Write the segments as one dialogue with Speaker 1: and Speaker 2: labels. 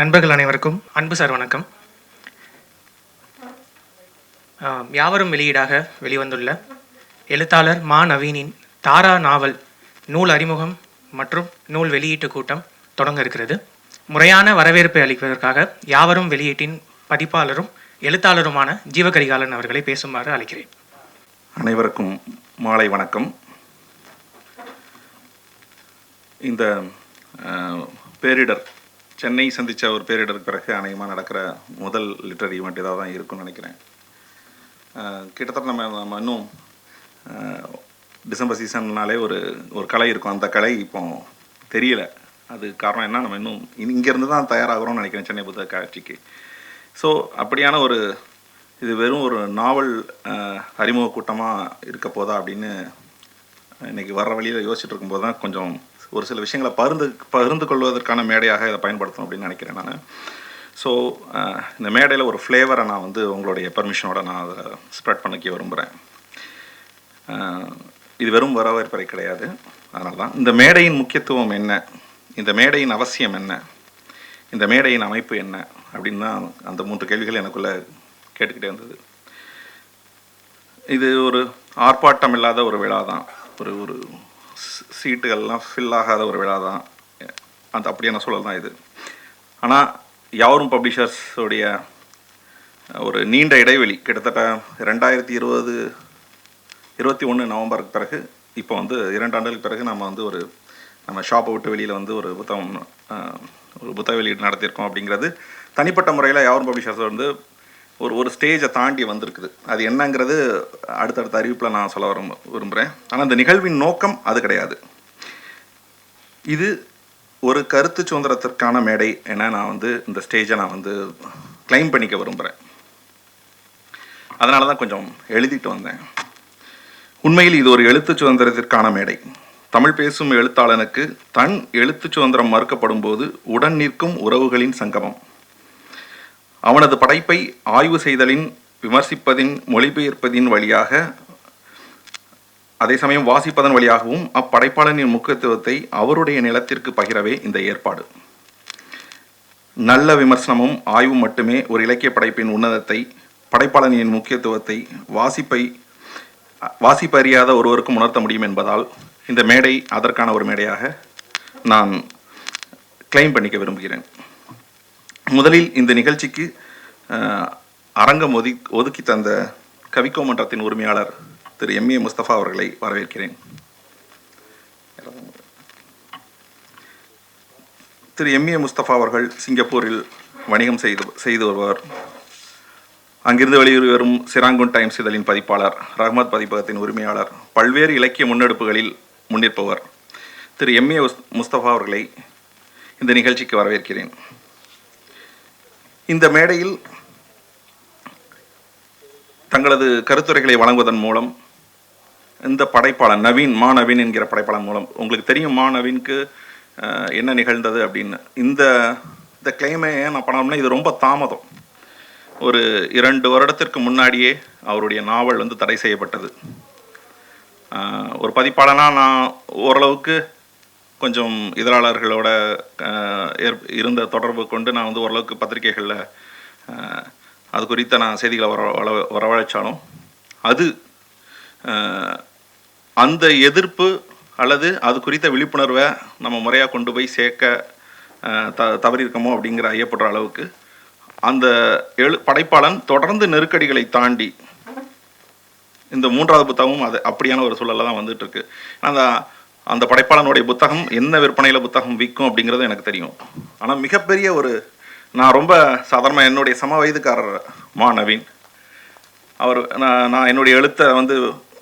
Speaker 1: நண்பர்கள் அனைவருக்கும் அன்பு சார் வணக்கம். யாவரும் வெளியீடாக வெளிவந்துள்ள எழுத்தாளர் மா நவீனின் தாரா நாவல் நூல் அறிமுகம் மற்றும் நூல் வெளியீட்டு கூட்டம் தொடங்க இருக்கிறது. முறையான வரவேற்பை அளிப்பதற்காக யாவரும் வெளியீட்டின் பதிப்பாளரும் எழுத்தாளருமான ஜீவகரிகாலன் அவர்களை பேசுமாறு அழைக்கிறேன்.
Speaker 2: அனைவருக்கும் மாலை வணக்கம். இந்த பேரிடர் சென்னை சந்தித்த ஒரு பேரிடருக்கு பிறகு அநேகமாக நடக்கிற முதல் லிட்டர் ஈவெண்ட் இதாக தான் இருக்கும்னு நினைக்கிறேன். கிட்டத்தட்ட நம்ம நம்ம இன்னும் டிசம்பர் சீசன்னாலே ஒரு ஒரு கலை இருக்கும். அந்த கலை இப்போ தெரியல. அது காரணம் என்ன? நம்ம இன்னும் இங்கேருந்து தான் தயாராகிறோம்னு நினைக்கிறேன் சென்னை புத்தக காட்சிக்கு. ஸோ அப்படியான ஒரு இது வெறும் ஒரு நாவல் அறிமுக கூட்டமாக இருக்க போதா அப்படின்னு இன்றைக்கி வர்ற வழியில் யோசிச்சுட்டு இருக்கும்போது தான் கொஞ்சம் ஒரு சில விஷயங்களை பகிர்ந்து பகிர்ந்து கொள்வதற்கான மேடையாக இதை பயன்படுத்தணும் அப்படின்னு நினைக்கிறேன் நான். ஸோ இந்த மேடையில் ஒரு ஃப்ளேவரை நான் வந்து உங்களுடைய பெர்மிஷனோட நான் அதை ஸ்ப்ரெட் பண்ணிக்க விரும்புகிறேன் இது வெறும் வரவேற்பறை கிடையாது. அதனால தான் இந்த மேடையின் முக்கியத்துவம் என்ன? இந்த மேடையின் அவசியம் என்ன? இந்த மேடையின் அமைப்பு என்ன? அப்படின்னு தான் அந்த மூன்று கேள்விகள் எனக்குள்ளே கேட்டுக்கிட்டே இருந்தது. இது ஒரு ஆர்ப்பாட்டம் இல்லாத ஒரு விழா தான் ஒரு ஒரு சீட்டுகள்லாம் ஃபில் ஆகாத ஒரு விழா தான் அந்த அப்படியான சூழல் தான் இது ஆனால் யாரும் பப்ளிஷர்ஸோடைய ஒரு நீண்ட இடைவெளி கிட்டத்தட்ட ரெண்டாயிரத்தி இருபது இருபத்தி ஒன்று நவம்பருக்கு பிறகு இப்போ வந்து இரண்டு ஆண்டுகளுக்கு பிறகு நம்ம வந்து ஒரு நம்ம ஷாப்பை விட்டு வெளியில் வந்து ஒரு புத்தகம் ஒரு புத்தக வெளியீடு நடத்தியிருக்கோம் அப்படிங்கிறது தனிப்பட்ட முறையில் யாவரும் பப்ளிஷர்ஸ் வந்து ஒரு ஒரு ஸ்டேஜை தாண்டி வந்திருக்குது. அது என்னங்கிறது அடுத்தடுத்த அறிவிப்பில் நான் சொல்ல வர விரும்புகிறேன் ஆனால் இந்த நிகழ்வின் நோக்கம் அது கிடையாது. இது ஒரு கருத்து சுதந்திரத்திற்கான மேடை என நான் வந்து இந்த ஸ்டேஜை நான் வந்து கிளைம் பண்ணிக்க விரும்புகிறேன் அதனால தான் கொஞ்சம் எழுதிட்டு வந்தேன். உண்மையில் இது ஒரு எழுத்து சுதந்திரத்திற்கான மேடை. தமிழ் பேசும் எழுத்தாளனுக்கு தன் எழுத்து சுதந்திரம் மறுக்கப்படும் போது உடன் நிற்கும் உறவுகளின் சங்கமம். அவனது படைப்பை ஆய்வு செய்தலின் விமர்சிப்பதின் மொழிபெயர்ப்பதின் வழியாக அதே சமயம் வாசிப்பதன் வழியாகவும் அப்படைப்பாளனின் முக்கியத்துவத்தை அவருடைய நிலத்திற்கு பகிரவே இந்த ஏற்பாடு. நல்ல விமர்சனமும் ஆய்வும் மட்டுமே ஒரு இலக்கிய படைப்பின் உன்னதத்தை படைப்பாளனின் முக்கியத்துவத்தை வாசிப்பை வாசிப்பறியாத ஒருவருக்கும் உணர்த்த முடியும் என்பதால் இந்த மேடை அதற்கான ஒரு மேடையாக நான் கிளைம் பண்ணிக்க விரும்புகிறேன். முதலில் இந்த நிகழ்ச்சிக்கு அரங்கம் ஒதுக்கி ஒதுக்கி தந்த கவிக்கோ மன்றத்தின் உரிமையாளர் திரு எம் ஏ முஸ்தபா அவர்களை வரவேற்கிறேன். திரு எம் ஏ முஸ்தபா அவர்கள் சிங்கப்பூரில் வணிகம் செய்து செய்து வருவார். அங்கிருந்து வெளியூர் வரும் சிராங்குன் டைம்ஸ் இதழின் பதிப்பாளர் ரஹ்மத் பதிப்பகத்தின் உரிமையாளர் பல்வேறு இலக்கிய முன்னெடுப்புகளில் முன்னிற்பவர் திரு எம் ஏ முஸ்தபா அவர்களை இந்த நிகழ்ச்சிக்கு வரவேற்கிறேன். இந்த மேடையில் தங்களது கருத்துரைகளை வழங்குவதன் மூலம் இந்த படைப்பாளன் நவீன் மா நவீன் என்கிற படைப்பாளன் மூலம் உங்களுக்கு தெரியும் மா நவீனுக்கு என்ன நிகழ்ந்தது அப்படின்னு. இந்த இந்த கிளைமை ஏன் நான் பண்ணோம்னா இது ரொம்ப தாமதம். ஒரு இரண்டு வருடத்திற்கு முன்னாடியே அவருடைய நாவல் வந்து தடை செய்யப்பட்டது. ஒரு பதிப்பாளனாக நான் ஓரளவுக்கு கொஞ்சம் இதழாளர்களோட ஏற்- இருந்த தொடர்பு கொண்டு நான் வந்து ஓரளவுக்கு பத்திரிகைகளில் அது குறித்த நான் செய்திகளை வர வரவழைச்சாலும் அது அந்த எதிர்ப்பு அல்லது அது குறித்த விழிப்புணர்வை நம்ம முறையாக கொண்டு போய் சேர்க்க த தவறியிருக்கமோ அப்படிங்கிற ஐயப்படுற அளவுக்கு அந்த எழு படைப்பாளன் தொடர்ந்து நெருக்கடிகளை தாண்டி இந்த மூன்றாவது புத்தகமும் அது அப்படியான ஒரு சூழலில் தான் வந்துட்டு இருக்கு அந்த அந்த படைப்பாளனுடைய புத்தகம் என்ன விற்பனையில் புத்தகம் விற்கும் அப்படிங்கிறது எனக்கு தெரியும். ஆனால் மிகப்பெரிய ஒரு நான் ரொம்ப சாதாரணமாக என்னுடைய சம வயதுக்காரர் மா நவீன். அவர் நான் நான் என்னுடைய எழுத்தை வந்து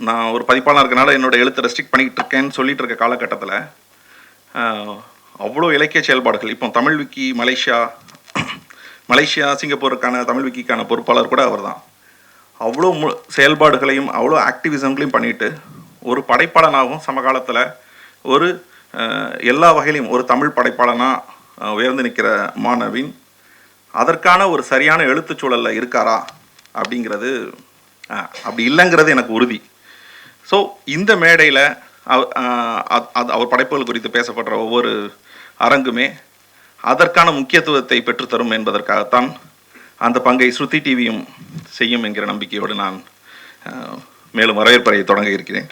Speaker 2: நான் ஒரு பதிப்பாளர் இருக்கனால என்னோடய எழுத்தை ரெஸ்ட்ரிக்ட் பண்ணிக்கிட்டு இருக்கேன்னு சொல்லிட்டு இருக்க காலகட்டத்தில் அவ்வளோ இலக்கிய செயல்பாடுகள். இப்போ தமிழ் விக்கி மலேசியா மலேசியா சிங்கப்பூருக்கான தமிழ் விக்கிக்கான பொறுப்பாளர் கூட அவர்தான். அவ்வளோ மு செயல்பாடுகளையும் அவ்வளோ ஆக்டிவிசம்களையும் பண்ணிட்டு ஒரு படைப்பாளனாகவும் சமகாலத்தில் ஒரு எல்லா வகையிலையும் ஒரு தமிழ் படைப்பாளனாக உயர்ந்து நிற்கிற மாணவின் அதற்கான ஒரு சரியான எழுத்துச்சூழலில் இருக்காரா அப்படிங்கிறது அப்படி இல்லைங்கிறது எனக்கு உறுதி. ஸோ இந்த மேடையில் அவர் படைப்புகள் குறித்து பேசப்படுற ஒவ்வொரு அரங்குமே அதற்கான முக்கியத்துவத்தை பெற்றுத்தரும் என்பதற்காகத்தான் அந்த பங்கை ஸ்ருதி டிவியும் செய்யும் என்கிற நம்பிக்கையோடு நான் மேலும் வரவேற்பறையை தொடங்க இருக்கிறேன்.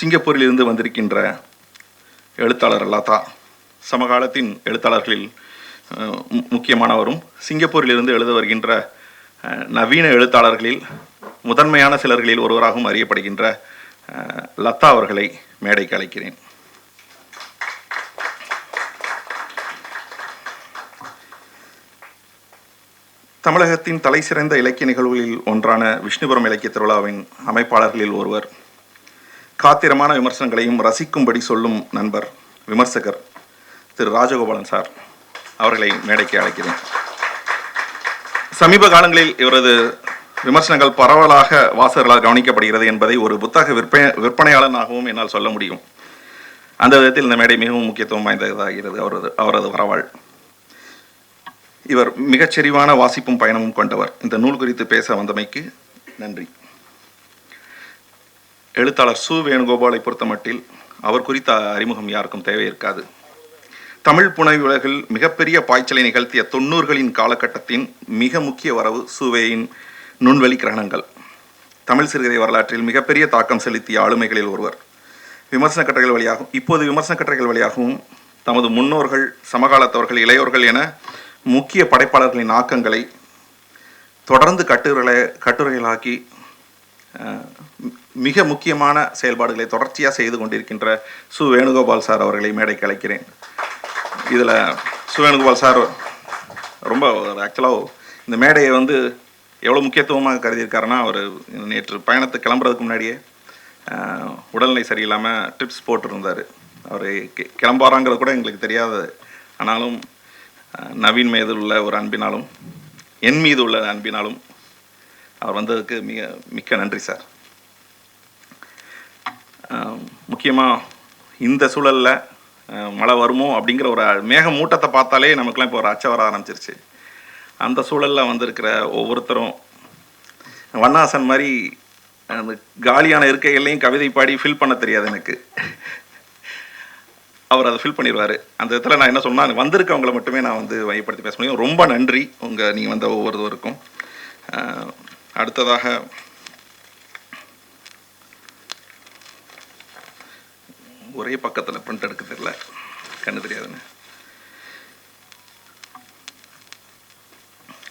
Speaker 2: சிங்கப்பூரில் இருந்து வந்திருக்கின்ற எழுத்தாளர் லதா. சமகாலத்தின் எழுத்தாளர்களில் முக்கியமானவரும் சிங்கப்பூரில் இருந்து எழுத வருகின்ற நவீன எழுத்தாளர்களில் முதன்மையான சிலர்களில் ஒருவராகவும் அறியப்படுகின்ற லதா அவர்களை மேடைக்கு அழைக்கிறேன். தமிழகத்தின் தலைசிறந்த இலக்கிய நிகழ்வுகளில் ஒன்றான விஷ்ணுபுரம் இலக்கிய திருவிழாவின் அமைப்பாளர்களில் ஒருவர் காத்திரமான விமர்சனங்களையும் ரசிக்கும்படி சொல்லும் நண்பர் விமர்சகர் திரு ராஜகோபாலன் சார் அவர்களை மேடைக்கு அழைக்கிறேன். சமீப காலங்களில் இவரது விமர்சனங்கள் பரவலாக வாசகர்களால் கவனிக்கப்படுகிறது என்பதை ஒரு புத்தக விற்பனை விற்பனையாளனாகவும் என்னால் சொல்ல முடியும். அந்த விதத்தில் இந்த மேடை மிகவும் முக்கியத்துவம் வாய்ந்ததாகிறது அவரது அவரது வரவாள். இவர் மிகச்செறிவான வாசிப்பும் பயணமும் கொண்டவர். இந்த நூல் குறித்து பேச வந்தமைக்கு நன்றி. எழுத்தாளர் சு வேணுகோபாலை பொறுத்தமட்டில் அவர் குறித்த அறிமுகம் யாருக்கும் தேவை இருக்காது. தமிழ் புனைவு உலகில் மிகப்பெரிய பாய்ச்சலை நிகழ்த்திய தொண்ணூறுகளின் காலகட்டத்தின் மிக முக்கிய வரவு சுவையின் நுண்வெளி கிரகணங்கள். தமிழ் சிறுகதை வரலாற்றில் மிகப்பெரிய தாக்கம் செலுத்திய ஆளுமைகளில் ஒருவர். விமர்சன கட்டுரைகள் வழியாகவும் இப்போது விமர்சன கட்டுரைகள் வழியாகவும் தமது முன்னோர்கள் சமகாலத்தவர்கள் இளையோர்கள் என முக்கிய படைப்பாளர்களின் ஆக்கங்களை தொடர்ந்து கட்டுரைகளை கட்டுரைகளாக்கி மிக முக்கியமான செயல்பாடுகளை தொடர்ச்சியாக செய்து கொண்டிருக்கின்ற சு வேணுகோபால் சார் அவர்களை மேடைக்கு அழைக்கிறேன். இதில் சு வேணுகோபால் சார் ரொம்ப ஆக்சுவலாக இந்த மேடையை வந்து எவ்வளோ முக்கியத்துவமாக கருதியிருக்காருன்னா அவர் நேற்று பயணத்துக்கு கிளம்புறதுக்கு முன்னாடியே உடல்நிலை சரியில்லாமல் ட்ரிப்ஸ் போட்டிருந்தார். அவர் கிளம்பாராங்கிறது கூட எங்களுக்கு தெரியாது. ஆனாலும் நவீன் மீது உள்ள ஒரு அன்பினாலும் என் மீது உள்ள அன்பினாலும் அவர் வந்ததுக்கு மிக மிக்க நன்றி சார். முக்கியமாக இந்த சூழலில் மழை வருமோ அப்படிங்கிற ஒரு மேக மூட்டத்தை பார்த்தாலே நமக்குலாம் இப்போ ஒரு அச்சம் வர ஆரம்பிச்சிருச்சு. அந்த சூழலில் வந்திருக்கிற ஒவ்வொருத்தரும் வண்ணாசன் மாதிரி அந்த காலியான இருக்கைகள்லையும் கவிதை பாடி ஃபில் பண்ண தெரியாது எனக்கு. அவர் அதை ஃபில் பண்ணிடுவார். அந்த இடத்துல நான் என்ன சொன்னால் வந்திருக்கவங்களை மட்டுமே நான் வந்து மையப்படுத்தி பேச முடியும். ரொம்ப நன்றி உங்கள் நீங்கள் வந்த ஒவ்வொருவருக்கும். அடுத்ததாக ஒரே பக்கத்தில் பிரிண்ட் எடுக்க தெரியல. கண்ணு தெரியாதுன்னு.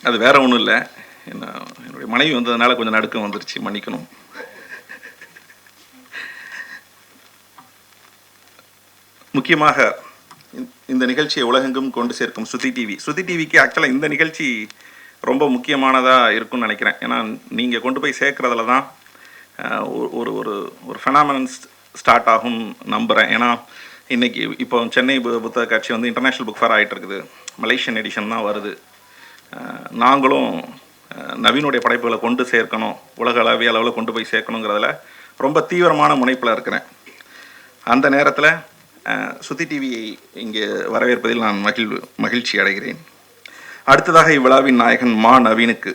Speaker 2: அது வேற ஒன்றும் இல்லை. என்ன என்னுடைய மனைவி வந்ததுனால கொஞ்சம் நடுக்கம் வந்துருச்சு மன்னிக்கணும். முக்கியமாக இந்த- இந்த நிகழ்ச்சியை உலகெங்கும் கொண்டு சேர்க்கும் சுதி டிவி. சுதி டிவிக்கு ஆக்சுவலாக இந்த நிகழ்ச்சி ரொம்ப முக்கியமானதாக இருக்கும்னு நினைக்கிறேன். ஏன்னா நீங்கள் கொண்டு போய் சேர்க்குறதுல தான் ஒரு- ஒரு ஒரு ஒரு ஸ்டார்ட் ஆகும் நம்புகிறேன் ஏன்னா இன்றைக்கி இப்போ சென்னை புத்தக காட்சி வந்து இன்டர்நேஷ்னல் புக் ஃபேர் ஆகிட்டு இருக்குது மலேசியன் எடிஷன் தான் வருது. நாங்களும் நவீனுடைய படைப்புகளை கொண்டு சேர்க்கணும். உலக அளவிய அளவில் கொண்டு போய் சேர்க்கணுங்கிறதுல ரொம்ப தீவிரமான முனைப்பில் இருக்கிறேன். அந்த நேரத்தில் சுத்தி டிவியை இங்கே வரவேற்பதில் நான் மகிழ் மகிழ்ச்சி அடைகிறேன். அடுத்ததாக இவ்விழாவின் நாயகன் மா நவீனுக்கு.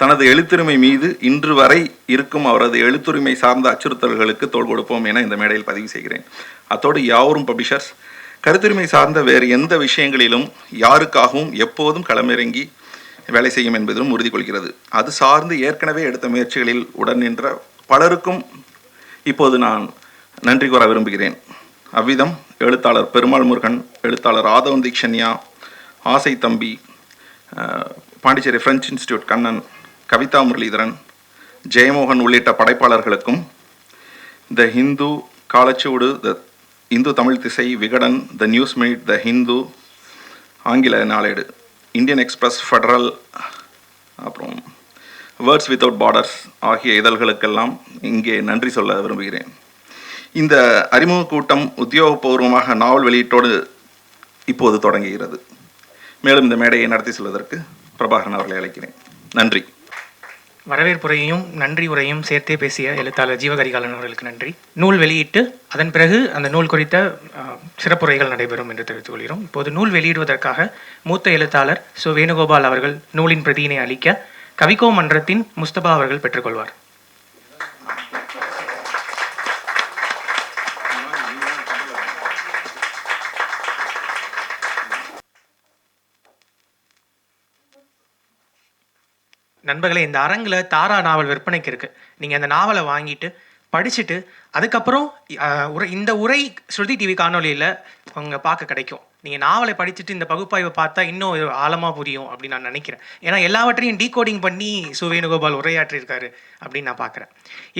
Speaker 2: தனது எழுத்துரிமை மீது இன்று வரை இருக்கும் அவரது எழுத்துரிமை சார்ந்த அச்சுறுத்தல்களுக்கு தோள் கொடுப்போம் என இந்த மேடையில் பதிவு செய்கிறேன். அத்தோடு யாவரும் பப்ளிஷர்ஸ் கருத்துரிமை சார்ந்த வேறு எந்த விஷயங்களிலும் யாருக்காகவும் எப்போதும் களமிறங்கி வேலை செய்யும் என்பதிலும் உறுதி கொள்கிறது. அது சார்ந்து ஏற்கனவே எடுத்த முயற்சிகளில் உடன் நின்ற பலருக்கும் இப்போது நான் நன்றி கூற விரும்புகிறேன். அவ்விதம் எழுத்தாளர் பெருமாள் முருகன் எழுத்தாளர் ஆதவன் தீக்ஷன்யா ஆசை தம்பி பாண்டிச்சேரி ஃப்ரெஞ்ச் இன்ஸ்டியூட் கண்ணன் கவிதா முரளிதரன் ஜெயமோகன் உள்ளிட்ட படைப்பாளர்களுக்கும் the Hindu Kalachuvadu the Hindu Tamil Thisai Vikatan the news meet the Hindu ஆங்கில நாளேடு இந்தியன் எக்ஸ்பிரஸ் ஃபெடரல் அப்புறம் வேர்ட்ஸ் வித்தவுட் பார்டர்ஸ் ஆகிய இதழ்களுக்கெல்லாம் இங்கே நன்றி சொல்ல விரும்புகிறேன். இந்த அறிமுக கூட்டம் உத்தியோகபூர்வமாக நாவல் வெளியீட்டோடு இப்போது தொடங்குகிறது. மேலும் இந்த மேடையை நடத்தி செல்வதற்கு பிரபாகரன் அவர்களை அழைக்கிறேன். நன்றி.
Speaker 1: வரவேற்புரையையும் நன்றி உரையும் சேர்த்தே பேசிய எழுத்தாளர் ஜீவகரிகாலன் அவர்களுக்கு நன்றி. நூல் வெளியிட்டு அதன் பிறகு அந்த நூல் குறித்த சிறப்புரைகள் நடைபெறும் என்று தெரிவித்துக் கொள்கிறோம். இப்போது நூல் வெளியிடுவதற்காக மூத்த எழுத்தாளர் சு. வேணுகோபால் அவர்கள் நூலின் பிரதியினை அளிக்க கவிக்கோ மன்றத்தின் முஸ்தபா அவர்கள் பெற்றுக்கொள்வார். நண்பர்களே இந்த அரங்கில் தாரா நாவல் விற்பனைக்கு இருக்குது நீங்கள் அந்த நாவலை வாங்கிட்டு படிச்சுட்டு அதுக்கப்புறம் உரை இந்த உரை ஸ்ருதி டிவி காணொலியில் உங்கள் பார்க்க கிடைக்கும். நீங்கள் நாவலை படிச்சுட்டு இந்த பகுப்பாய்வை பார்த்தா இன்னும் ஆழமாக புரியும் அப்படின்னு நான் நினைக்கிறேன். ஏன்னா எல்லாவற்றையும் டீகோடிங் பண்ணி சு. வேணுகோபால் உரையாற்றியிருக்காரு அப்படின்னு நான் பார்க்குறேன்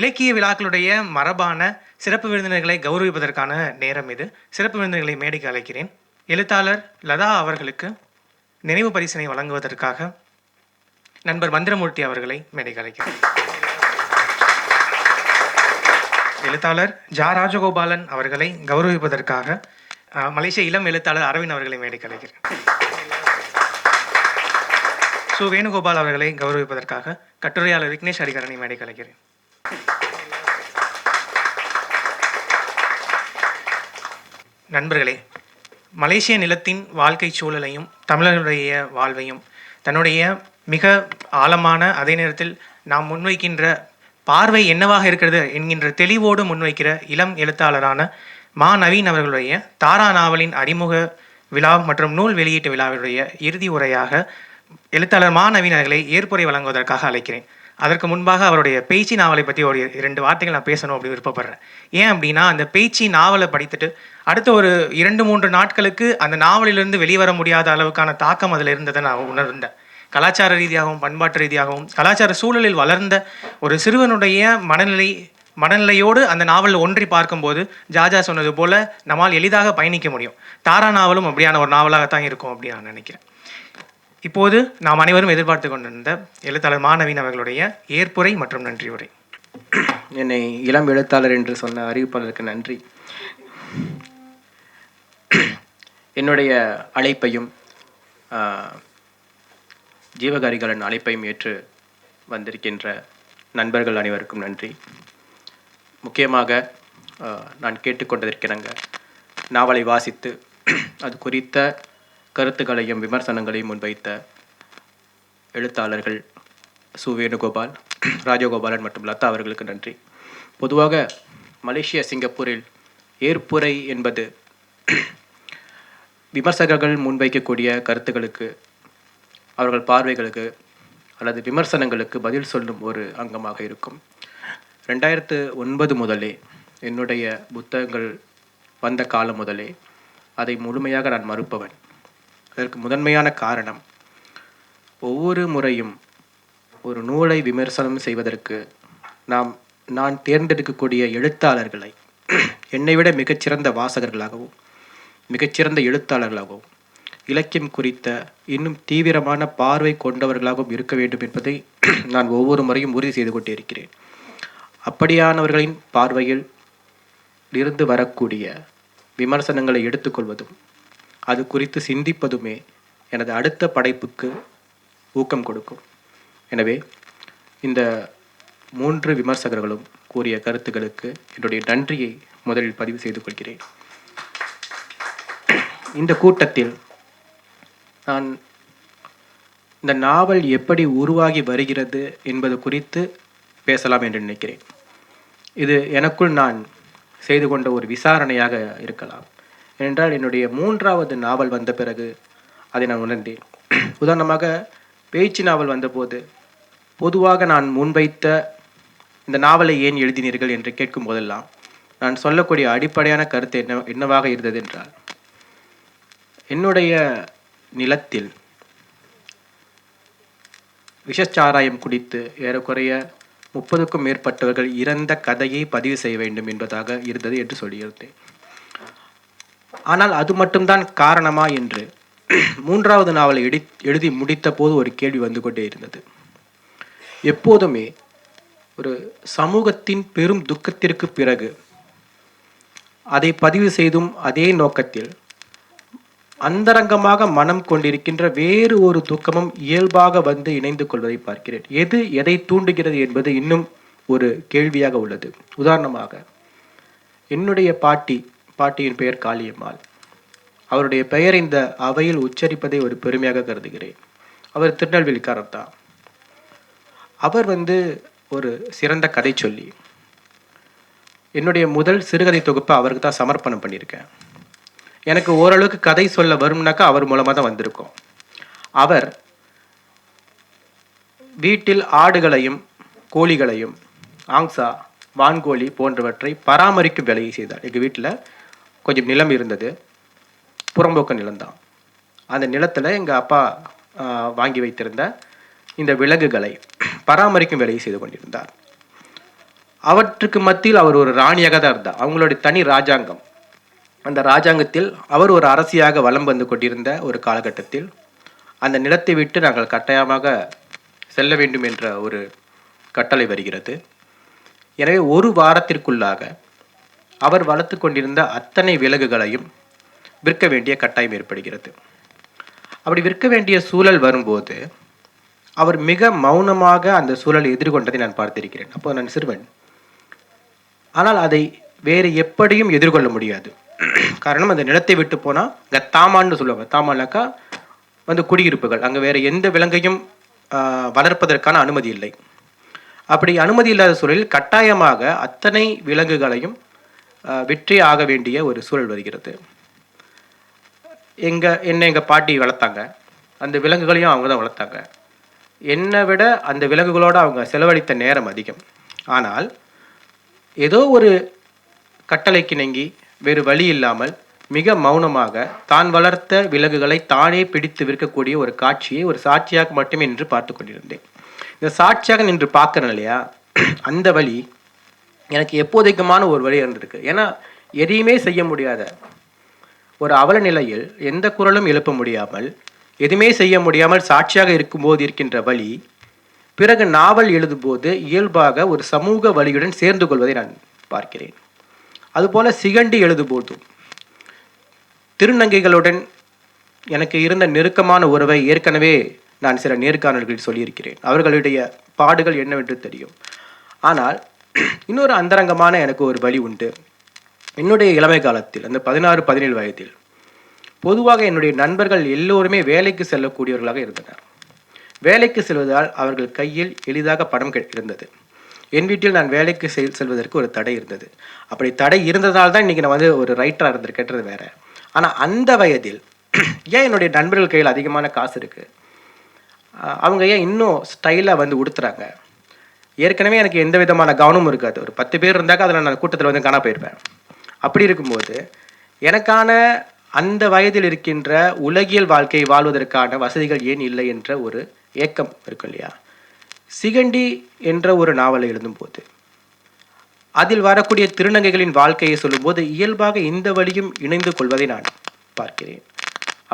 Speaker 1: இலக்கிய விழாக்களுடைய மரபான சிறப்பு விருந்தினர்களை கௌரவிப்பதற்கான நேரம் இது. சிறப்பு விருந்தினர்களை மேடைக்கு அழைக்கிறேன். எழுத்தாளர் லதா அவர்களுக்கு நினைவு பரிசனை வழங்குவதற்காக நண்பர் மந்திரமூர்த்தி அவர்களை மேடைக்கு அழைக்கிறேன் எழுத்தாளர் ஜா ராஜகோபாலன் அவர்களை கௌரவிப்பதற்காக மலேசிய இளம் எழுத்தாளர் அரவிந்த் அவர்களை மேடைக்கு அழைக்கிறேன் சு. வேணுகோபால் அவர்களை கௌரவிப்பதற்காக கட்டுரையாளர் விக்னேஷ் ஹரிகரனை மேடைக்கு அழைக்கிறேன் நண்பர்களே மலேசிய நிலத்தின் வாழ்க்கை சூழலையும் தமிழர்களுடைய வாழ்வையும் தன்னுடைய மிக ஆழமான அதே நேரத்தில் நாம் முன்வைக்கின்ற பார்வை என்னவாக இருக்கிறது என்கின்ற தெளிவோடு முன்வைக்கிற இளம் எழுத்தாளரான மா நவீன் அவர்களுடைய தாரா நாவலின் அறிமுக விழா மற்றும் நூல் வெளியீட்டு விழாவினுடைய இறுதி உரையாக எழுத்தாளர் மா நவீன் அவர்களை ஏற்புரை வழங்குவதற்காக அழைக்கிறேன். அதற்கு முன்பாக அவருடைய பேச்சு நாவலை பற்றி ஒரு இரண்டு வார்த்தைகள் நான் பேசணும் அப்படின்னு விருப்பப்படுறேன். ஏன் அப்படின்னா அந்த பேச்சு நாவலை படித்துட்டு அடுத்த ஒரு இரண்டு மூன்று நாட்களுக்கு அந்த நாவலிலிருந்து வெளிவர முடியாத அளவுக்கான தாக்கம் அதில் இருந்ததை நான் உணர்ந்தேன். கலாச்சார ரீதியாகவும் பண்பாட்டு ரீதியாகவும் கலாச்சார சூழலில் வளர்ந்த ஒரு சிறுவனுடைய மனநிலை மனநிலையோடு அந்த நாவல் ஒன்றி பார்க்கும்போது ஜாஜா சொன்னது போல் நம்மால் எளிதாக பயணிக்க முடியும். தாரா நாவலும் அப்படியான ஒரு நாவலாகத்தான் இருக்கும் அப்படின்னு நான் நினைக்கிறேன். இப்போது நாம் அனைவரும் எதிர்பார்த்து கொண்டிருந்த எழுத்தாளர் மாணவின் அவர்களுடைய ஏற்புரை மற்றும் நன்றி உரை
Speaker 3: என்னை இளம் எழுத்தாளர் என்று சொன்ன அறிவிப்பாளருக்கு நன்றி. என்னுடைய அழைப்பையும் ஜீவகாரிகளின் அழைப்பையும் ஏற்று வந்திருக்கின்ற நண்பர்கள் அனைவருக்கும் நன்றி. முக்கியமாக நான் கேட்டுக்கொண்டதற்கிணங்க நாவலை வாசித்து அது குறித்த கருத்துக்களையும் விமர்சனங்களையும் முன்வைத்த எழுத்தாளர்கள் சு. வேணுகோபால் ராஜகோபாலன் மற்றும் லதா அவர்களுக்கு நன்றி. பொதுவாக மலேசியா சிங்கப்பூரில் ஏற்புரை என்பது விமர்சகர்கள் முன்வைக்கக்கூடிய கருத்துக்களுக்கு அவர்கள் பார்வைகளுக்கு அல்லது விமர்சனங்களுக்கு பதில் சொல்லும் ஒரு அங்கமாக இருக்கும். ரெண்டாயிரத்து ஒன்பது முதலே என்னுடைய புத்தகங்கள் வந்த காலம் முதலே அதை முழுமையாக நான் மறுப்பவன். அதற்கு முதன்மையான காரணம் ஒவ்வொரு முறையும் ஒரு நூலை விமர்சனம் செய்வதற்கு நாம் நான் தேர்ந்தெடுக்கக்கூடிய எழுத்தாளர்களை என்னை விட மிகச்சிறந்த வாசகர்களாகவும் மிகச்சிறந்த எழுத்தாளர்களாகவும் இலக்கியம் குறித்த இன்னும் தீவிரமான பார்வை கொண்டவர்களாகவும் இருக்க வேண்டும் என்பதை நான் ஒவ்வொரு முறையும் உறுதி செய்து கொண்டிருக்கிறேன் அப்படியானவர்களின் பார்வையில் இருந்து வரக்கூடிய விமர்சனங்களை எடுத்துக்கொள்வதும் அது குறித்து சிந்திப்பதுமே எனது அடுத்த படைப்புக்கு ஊக்கம் கொடுக்கும். எனவே இந்த மூன்று விமர்சகர்களும் கூறிய கருத்துக்களுக்கு என்னுடைய நன்றியை முதலில் பதிவு செய்து கொள்கிறேன். இந்த கூட்டத்தில் நான் இந்த நாவல் எப்படி உருவாகி வருகிறது என்பது குறித்து பேசலாம் என்று நினைக்கிறேன். இது எனக்குள் நான் செய்து கொண்ட ஒரு விசாரணையாக இருக்கலாம். ஏனென்றால் என்னுடைய மூன்றாவது நாவல் வந்த பிறகு அதை நான் உணர்ந்தேன். உதாரணமாக பேச்சு நாவல் வந்தபோது பொதுவாக நான் முன்வைத்த இந்த நாவலை ஏன் எழுதினீர்கள் என்று கேட்கும் போதெல்லாம் நான் சொல்லக்கூடிய அடிப்படையான கருத்து என்ன என்னவாக இருந்தது என்றால் என்னுடைய நிலத்தில். விஷச்சாராயம் குடித்து ஏறக்குறைய முப்பதுக்கும் மேற்பட்டவர்கள் இறந்த கதையை பதிவு செய்ய வேண்டும் என்பதாக இருந்தது என்று சொல்லியிருந்தேன். ஆனால் அது மட்டும்தான் காரணமா என்று மூன்றாவது நாவலை எடி எழுதி முடித்த போது ஒரு கேள்வி வந்து கொண்டே இருந்தது. எப்போதுமே ஒரு சமூகத்தின் பெரும் துக்கத்திற்கு பிறகு அதை பதிவு செய்தும் அதே நோக்கத்தில் அந்தரங்கமாக மனம் கொண்டிருக்கின்ற வேறு ஒரு துக்கமும் இயல்பாக வந்து இணைந்து கொள்வதை பார்க்கிறேன். எது எதை தூண்டுகிறது என்பது இன்னும் ஒரு கேள்வியாக உள்ளது. உதாரணமாக என்னுடைய பாட்டி பாட்டியின் பெயர் காளியம்மாள். அவருடைய பெயர் இந்த அவையில் உச்சரிப்பதை ஒரு பெருமையாக கருதுகிறேன். அவர் திருநெல்வேலிக்காரர் தான். அவர் வந்து ஒரு சிறந்த கதை சொல்லி என்னுடைய முதல் சிறுகதை தொகுப்பை அவருக்கு தான் சமர்ப்பணம் பண்ணியிருக்கேன். எனக்கு ஓரளவுக்கு கதை சொல்ல வரும்னாக்கா அவர் மூலமாக தான் வந்திருக்கோம். அவர் வீட்டில் ஆடுகளையும் கோழிகளையும் ஆங்ஸா வான்கோழி போன்றவற்றை பராமரிக்கும் வேலையை செய்தார். எங்கள் வீட்டில் கொஞ்சம் நிலம் இருந்தது. புறம்போக்கு நிலம்தான் அந்த நிலத்தில் எங்கள் அப்பா வாங்கி வைத்திருந்த இந்த விலங்குகளை பராமரிக்கும் வேலையை செய்து கொண்டிருந்தார். அவற்றுக்கு மத்தியில் அவர் ஒரு ராணியாக தான் இருந்தார். அவங்களுடைய தனி ராஜாங்கம். அந்த ராஜாங்கத்தில் அவர் ஒரு அரசியாக வலம் வந்து கொண்டிருந்த ஒரு காலகட்டத்தில் அந்த நிலத்தை விட்டு நாங்கள் கட்டாயமாக செல்ல வேண்டும் என்ற ஒரு கட்டளை வருகிறது. எனவே ஒரு வாரத்திற்குள்ளாக அவர் வளர்த்து கொண்டிருந்த அத்தனை விலகுகளையும் விற்க வேண்டிய கட்டாயம் ஏற்படுகிறது. அப்படி விற்க வேண்டிய சூழல் வரும்போது அவர் மிக மௌனமாக அந்த சூழலை எதிர்கொண்டதை நான் பார்த்திருக்கிறேன். அப்போ நான் சிறுவன். ஆனால் அதை வேறு எப்படியும் எதிர்கொள்ள முடியாது. காரணம் அந்த நிலத்தை விட்டு போனால் இங்கே தாமான்னு சொல்லுவாங்க. தாமானாக்கா வந்து குடியிருப்புகள். அங்கே வேறு எந்த விலங்கையும் வளர்ப்பதற்கான அனுமதி இல்லை. அப்படி அனுமதி இல்லாத சூழலில் கட்டாயமாக அத்தனை விலங்குகளையும் வெற்றி விற்றே ஆக வேண்டிய ஒரு சூழல் வருகிறது. எங்கள் என்னை எங்கள் பாட்டி வளர்த்தாங்க. அந்த விலங்குகளையும் அவங்க தான் வளர்த்தாங்க. என்னை விட அந்த விலங்குகளோடு அவங்க செலவழித்த நேரம் அதிகம். ஆனால் ஏதோ ஒரு கட்டளைக்கு நெங்கி வேறு வழி இல்லாமல் மிக மௌனமாக தான் வளர்த்த விலங்குகளை தானே பிடித்து விற்கக்கூடிய ஒரு காட்சியை ஒரு சாட்சியாக மட்டுமே நின்று பார்த்து கொண்டிருந்தேன். இந்த சாட்சியாக நின்று பார்க்குறேன் இல்லையா? அந்த வழி எனக்கு எப்போதைக்குமான ஒரு வழி இருந்திருக்கு. ஏன்னா எதையுமே செய்ய முடியாத ஒரு அவல நிலையில் எந்த குரலும் எழுப்ப முடியாமல் எதுவுமே செய்ய முடியாமல் சாட்சியாக இருக்கும்போது இருக்கின்ற வழி பிறகு நாவல் எழுதும்போது இயல்பாக ஒரு சமூக வழியுடன் சேர்ந்து கொள்வதை நான் பார்க்கிறேன். அதுபோல சிகண்டி எழுதும்போதும் திருநங்கைகளுடன் எனக்கு இருந்த நெருக்கமான உறவை ஏற்கனவே நான் சில நேர்காணல்களில் சொல்லியிருக்கிறேன். அவர்களுடைய பாடுகள் என்னவென்று தெரியும். ஆனால் இன்னொரு அந்தரங்கமான எனக்கு ஒரு வழி உண்டு. என்னுடைய இளமை காலத்தில் அந்த பதினாறு பதினேழு வயதில் பொதுவாக என்னுடைய நண்பர்கள் எல்லோருமே வேலைக்கு செல்லக்கூடியவர்களாக இருந்தனர். வேலைக்கு செல்வதால் அவர்கள் கையில் எளிதாக பணம் இருந்தது என் வீட்டில் நான் வேலைக்கு செல் செல்வதற்கு ஒரு தடை இருந்தது. அப்படி தடை இருந்ததால் தான் இன்றைக்கி நான் வந்து ஒரு ரைட்டராக இருந்திருக்கேன்றது வேறு. ஆனால் அந்த வயதில் ஏன் என்னுடைய நண்பர்கள் கையில் அதிகமான காசு இருக்குது அவங்க ஏன் இன்னும் ஸ்டைலாக வந்து உடுத்துறாங்க? ஏற்கனவே எனக்கு எந்த விதமான கவனமும் இருக்காது. ஒரு பத்து பேர் இருந்தாக்க அதில் நான் கூட்டத்தில் வந்து காணா போயிருப்பேன். அப்படி இருக்கும்போது எனக்கான அந்த வயதில் இருக்கின்ற உலகியல் வாழ்க்கையை வாழ்வதற்கான வசதிகள் ஏன் இல்லை என்ற ஒரு ஏக்கம் இருக்கும் இல்லையா? சிகண்டி என்ற ஒரு நாவலை எழுதும்போது. அதில் வரக்கூடிய திருநங்கைகளின் வாழ்க்கையை சொல்லும்போது இயல்பாக இந்த வழியும் இணைந்து கொள்வதை நான் பார்க்கிறேன்.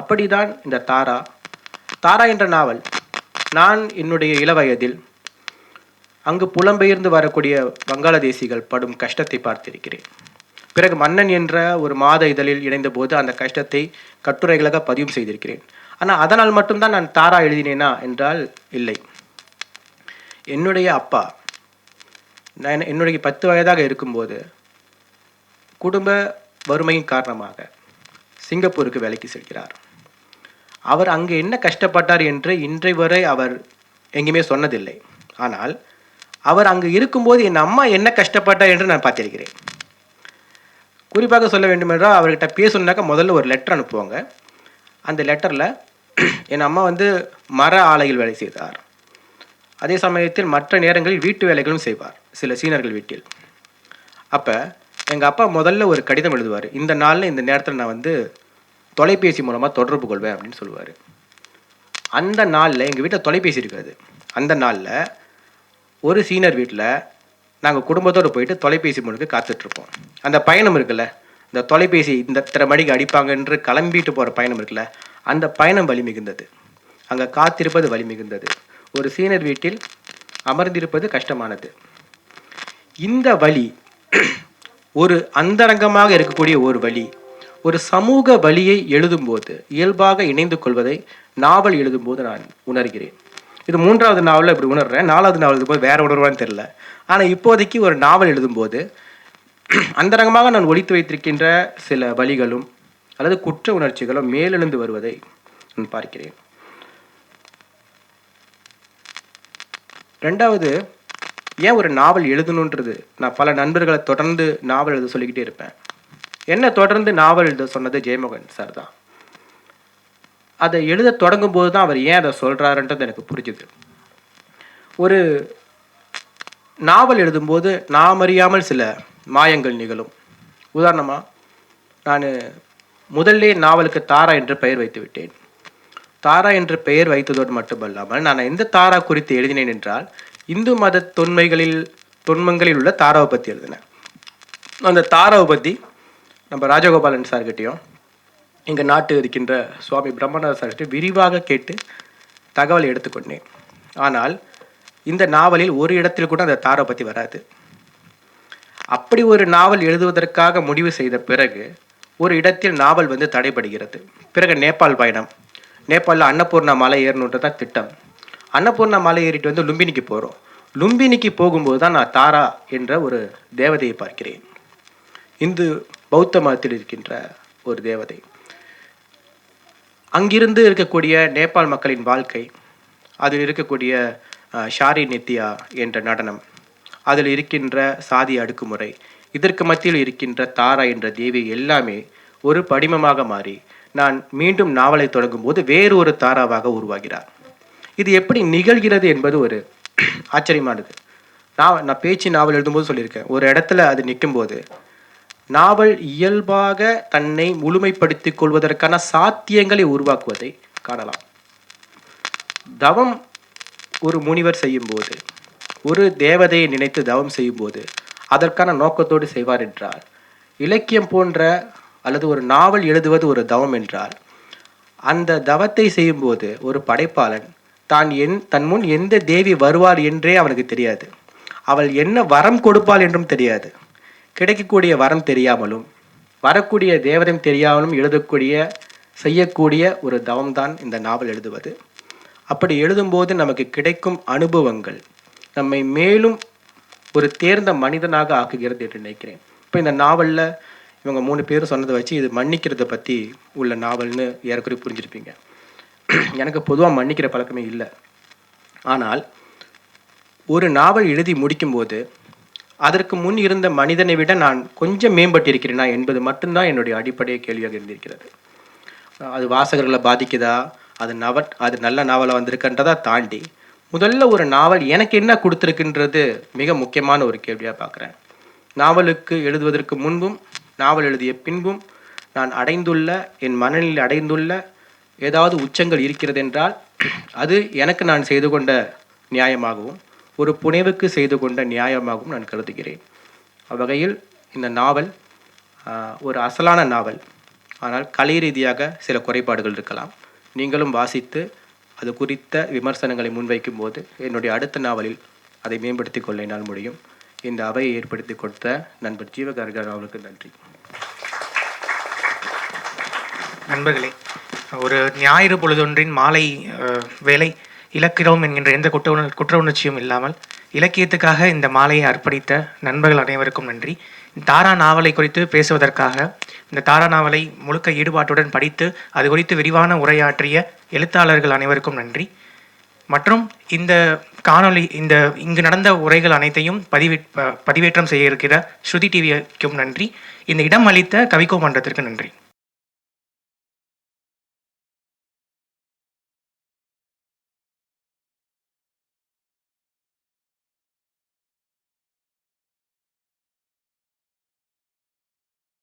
Speaker 3: அப்படிதான் இந்த தாரா. தாரா என்ற நாவல். நான் என்னுடைய இளவயதில் அங்கு புலம்பெயர்ந்து வரக்கூடிய வங்காளதேசிகள் படும் கஷ்டத்தை பார்த்திருக்கிறேன். பிறகு மன்னன் என்ற ஒரு மாத இதழில் இணைந்தபோது அந்த கஷ்டத்தை கட்டுரைகளாக பதிவு செய்திருக்கிறேன். ஆனால் அதனால் மட்டும்தான் நான் தாரா எழுதினேனா என்றால் இல்லை. என்னுடைய அப்பா நான் என்னுடைய பத்து வயதாக இருக்கும்போது குடும்ப வறுமையின் காரணமாக சிங்கப்பூருக்கு வேலைக்கு செல்கிறார். அவர் அங்கு என்ன கஷ்டப்பட்டார் என்று இன்றை வரை அவர் எங்கேயுமே சொன்னதில்லை. ஆனால் அவர் அங்கு இருக்கும்போது என் அம்மா என்ன கஷ்டப்பட்டார் என்று நான் பார்த்திருக்கிறேன். குறிப்பாக சொல்ல வேண்டுமென்றால் அவர்கிட்ட பேசணுன்னாக்கா முதல்ல ஒரு லெட்டர் அனுப்புவாங்க. அந்த லெட்டரில் என் அம்மா வந்து மர ஆலையில் வேலை செய்தார். அதே சமயத்தில் மற்ற நேரங்களில் வீட்டு வேலைகளும் செய்வார் சில சீனர்கள் வீட்டில். அப்போ எங்கள் அப்பா முதல்ல ஒரு கடிதம் எழுதுவார். இந்த நாளில் இந்த நேரத்தில் நான் வந்து தொலைபேசி மூலமாக தொடர்பு கொள்வேன் அப்படின்னு சொல்லுவார். அந்த நாளில் எங்கள் வீட்டில் தொலைபேசி இருக்காது. அந்த நாளில் ஒரு சீனர் வீட்டில் நாங்கள் குடும்பத்தோடு போயிட்டு தொலைபேசி முழுக்க காத்துட்ருப்போம் அந்த பயணம் இருக்குல்ல இந்த தொலைபேசி இந்த இத்தனை மணிக்கு அடிப்பாங்கன்று கிளம்பிட்டு போகிற பயணம் இருக்குல்ல அந்த பயணம் வலி மிகுந்தது. அங்கே காத்திருப்பது வலி மிகுந்தது. ஒரு சீனர் வீட்டில் அமர்ந்திருப்பது கஷ்டமானது. இந்த வழி ஒரு அந்தரங்கமாக இருக்கக்கூடிய ஒரு வழி ஒரு சமூக வழியை எழுதும்போது இயல்பாக இணைந்து கொள்வதை நாவல் எழுதும்போது நான் உணர்கிறேன். இது மூன்றாவது நாவலில் இப்படி உணர்றேன். நாலாவது நாவல் எழுதும்போது வேற உணர்வான்னு தெரில ஆனால் இப்போதைக்கு ஒரு நாவல் எழுதும்போது அந்தரங்கமாக நான் ஒழித்து வைத்திருக்கின்ற சில வழிகளும் அல்லது குற்ற உணர்ச்சிகளும் மேலெழுந்து வருவதை நான் பார்க்கிறேன். ரெண்டாவது ஏன் ஒரு நாவல் எழுதணுன்றது? நான் பல நண்பர்களை தொடர்ந்து நாவல் எழுத சொல்லிக்கிட்டே இருப்பேன். என்ன தொடர்ந்து நாவல் எழுத சொன்னது ஜெயமோகன் சார் தான். அதை எழுத தொடங்கும் போது தான் அவர் ஏன் அதை சொல்கிறாருன்றது எனக்கு புரிஞ்சுது. ஒரு நாவல் எழுதும்போது நாம் அறியாமல் சில மாயங்கள் நிகழும். உதாரணமாக நான் முதல்லே நாவலுக்கு தாரா என்று பெயர் வைத்து விட்டேன். தாரா என்ற பெயர் வைத்ததோடு மட்டுமல்லாமல் நான் எந்த தாரா குறித்து எழுதினேன் என்றால் இந்து மத தொன்மைகளில் தொன்மங்களில் உள்ள தாராவை பற்றி எழுதினேன். அந்த தாராவை பற்றி நம்ம ராஜகோபாலன் சார்கிட்டையும் எங்கள் நாட்டு இருக்கின்ற சுவாமி பிரம்மநாத சார்கிட்ட விரிவாக கேட்டு தகவல் எடுத்துக்கொண்டேன். ஆனால் இந்த நாவலில் ஒரு இடத்தில் கூட அந்த தாரை பற்றி வராது. அப்படி ஒரு நாவல் எழுதுவதற்காக முடிவு செய்த பிறகு ஒரு இடத்தில் நாவல் வந்து தடைபடுகிறது. பிறகு நேபாள் பயணம். நேபாளில் அன்னபூர்ணா மலை ஏறணுன்றது தான் திட்டம். அன்னபூர்ணா மலை ஏறிட்டு வந்து லும்பினிக்கு போகிறோம் லும்பினிக்கு போகும்போது தான் நான் தாரா என்ற ஒரு தேவதையை பார்க்கிறேன். இந்து பௌத்த மதத்தில் இருக்கின்ற ஒரு தேவதை. அங்கிருந்து இருக்கக்கூடிய நேபாள் மக்களின் வாழ்க்கை அதில் இருக்கக்கூடிய அஹ், ஷாரி நித்யா என்ற நடனம் அதில் இருக்கின்ற சாதி அடுக்குமுறை இதற்கு மத்தியில் இருக்கின்ற தாரா என்ற தேவி எல்லாமே ஒரு படிமமாக மாறி நான் மீண்டும் நாவலை தொடங்கும் போது வேறு ஒரு தாராவாக உருவாகிறார். இது எப்படி நிகழ்கிறது என்பது ஒரு ஆச்சரியமானது. நான் நான் பேச்சு நாவல் எழுதும்போது சொல்லியிருக்கேன். ஒரு இடத்துல அது நிற்கும்போது நாவல் இயல்பாக தன்னை முழுமைப்படுத்திக் கொள்வதற்கான சாத்தியங்களை உருவாக்குவதை காணலாம். தவம் ஒரு முனிவர் செய்யும்போது ஒரு தேவதையை நினைத்து தவம் செய்யும்போது அதற்கான நோக்கத்தோடு செய்வார் என்றால் இலக்கியம் போன்ற அல்லது ஒரு நாவல் எழுதுவது ஒரு தவம் என்றால் அந்த தவத்தை செய்யும்போது ஒரு படைப்பாளன் தான் என் தன் முன் எந்த தேவி வருவாள் என்றே அவனுக்கு தெரியாது. அவள் என்ன வரம் கொடுப்பாள் என்றும் தெரியாது. கிடைக்கக்கூடிய வரம் தெரியாமலும் வரக்கூடிய தேவதையும் தெரியாமலும் எழுதக்கூடிய செய்யக்கூடிய ஒரு தவம்தான் இந்த நாவல் எழுதுவது. அப்படி எழுதும்போது நமக்கு கிடைக்கும் அனுபவங்கள் நம்மை மேலும் ஒரு தேர்ந்த மனிதனாக ஆக்குகிறது என்று நினைக்கிறேன். இப்போ இந்த நாவலில் இவங்க மூணு பேரும் சொன்னதை வச்சு இது மன்னிக்கிறத பற்றி உள்ள நாவல்னு ஏறக்குறைய புரிஞ்சிருப்பீங்க. எனக்கு பொதுவாக மன்னிக்கிற பழக்கமே இல்லை. ஆனால் ஒரு நாவல் எழுதி முடிக்கும்போது அதற்கு முன் இருந்த மனிதனை விட நான் கொஞ்சம் மேம்பட்டிருக்கிறேனா என்பது மட்டும்தான் என்னுடைய அடிப்படை கேள்வியாக இருந்திருக்கிறது. அது வாசகர்களை பாதிக்குதா? அது நவ அது நல்ல நாவலாக வந்திருக்குன்றதை தாண்டி முதல்ல ஒரு நாவல் எனக்கு என்ன கொடுத்துருக்குன்றது மிக முக்கியமான ஒரு கேள்வியாக பார்க்குறேன் நாவலுக்கு எழுதுவதற்கு முன்பும் நாவல் எழுதிய பின்பும் நான் அடைந்துள்ள என் மனநிலையில் அடைந்துள்ள ஏதாவது உச்சங்கள் இருக்கிறதென்றால் அது எனக்கு நான் செய்து கொண்ட நியாயமாகவும் ஒரு புனைவுக்கு செய்து கொண்ட நியாயமாகவும் நான் கருதுகிறேன். அவ்வகையில் இந்த நாவல் ஒரு அசலான நாவல். ஆனால் கலை ரீதியாக சில குறைபாடுகள் இருக்கலாம். நீங்களும் வாசித்து அது குறித்த விமர்சனங்களை முன்வைக்கும் போது என்னுடைய அடுத்த நாவலில் அதை மேம்படுத்திக் கொள்ள என்னால் முடியும். இந்த அவையை ஏற்படுத்தி கொடுத்த நண்பர் ஜீவகர்கர் அவர்களுக்கு நன்றி.
Speaker 1: நண்பர்களே ஒரு ஞாயிறு பொழுதொன்றின் மாலை வேலை இழக்கிறோம் என்கின்ற எந்த குற்ற உணர் குற்ற உணர்ச்சியும் இல்லாமல் இலக்கியத்துக்காக இந்த மாலையை அர்ப்பணித்த நண்பர்கள் அனைவருக்கும் நன்றி. தாரா நாவலை குறித்து பேசுவதற்காக இந்த தாரா நாவலை முழுக்க ஈடுபாட்டுடன் படித்து அது குறித்து விரிவான உரையாற்றிய எழுத்தாளர்கள் அனைவருக்கும் நன்றி. மற்றும் இந்த காணொளி இந்த இங்கு நடந்த உரைகள் அனைத்தையும் பதிவி பதிவேற்றம் செய்ய இருக்கிற ஸ்ருதி டிவிக்கும் நன்றி. இந்த இடம் அளித்த கவிக்கோ மன்றத்திற்கு நன்றி.